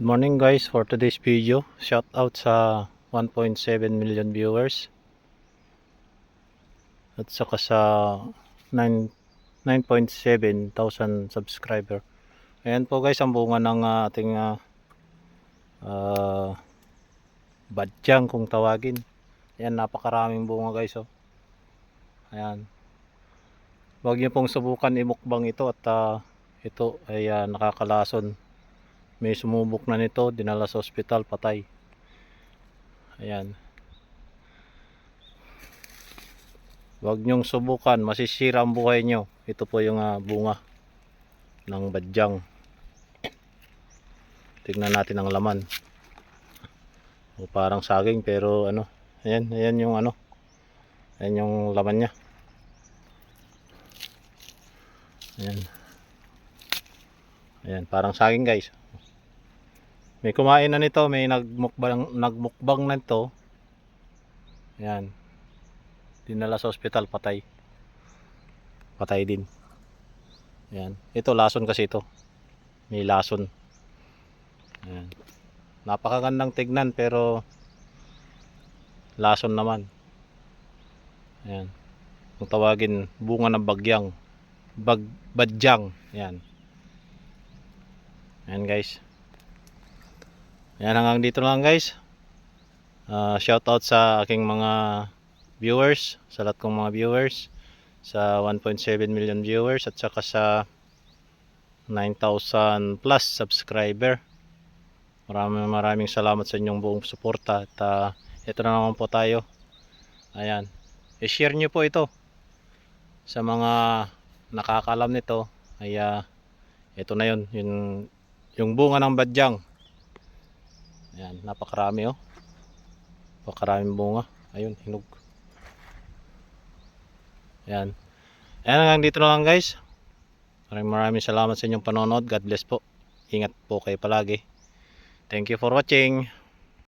Good morning guys for today's video. Shout out sa 1.7 million viewers. At saka sa 9 9.7 thousand subscriber. Ayan po guys ang bunga ng ah, ating uh, badyang kung tawagin. Ayan napakaraming bunga guys oh. Ayan. Huwag niyo pong subukan imukbang ito at ah, ito ay ah, nakakalason may sumubok na nito dinala sa ospital patay. Ayan. Wag nyong subukan masisira ang buhay nyo ito po yung ah, bunga ng badyang. Tignan natin ang laman. O parang saging pero ano ayan ayan yung ano ayan yung laman nya ayan. Ayan parang saging guys may kumain na nito, may nagmukbang, nagmukbang na nito. Yan. Dinala sa ospital, patay. Patay din. Yan. Ito, lason kasi ito. May lason. Yan. Napakagandang tignan pero lason naman. Yan. Kung tawagin, bunga ng bagyang. Bag, badyang. Yan. Yan guys. Yan hanggang dito lang guys. Uh, shout out sa aking mga viewers, sa lahat kong mga viewers, sa 1.7 million viewers at saka sa 9,000 plus subscriber. Maraming maraming salamat sa inyong buong suporta at uh, ito na naman po tayo. Ayan. I-share nyo po ito sa mga nakakalam nito. Ay uh, ito na yun, yung, yung bunga ng badyang. Ayan, napakarami oh. Napakaraming bunga. Ayun, hinog. Ayan. Ayan hanggang dito na lang guys. Maraming maraming salamat sa inyong panonood. God bless po. Ingat po kayo palagi. Thank you for watching.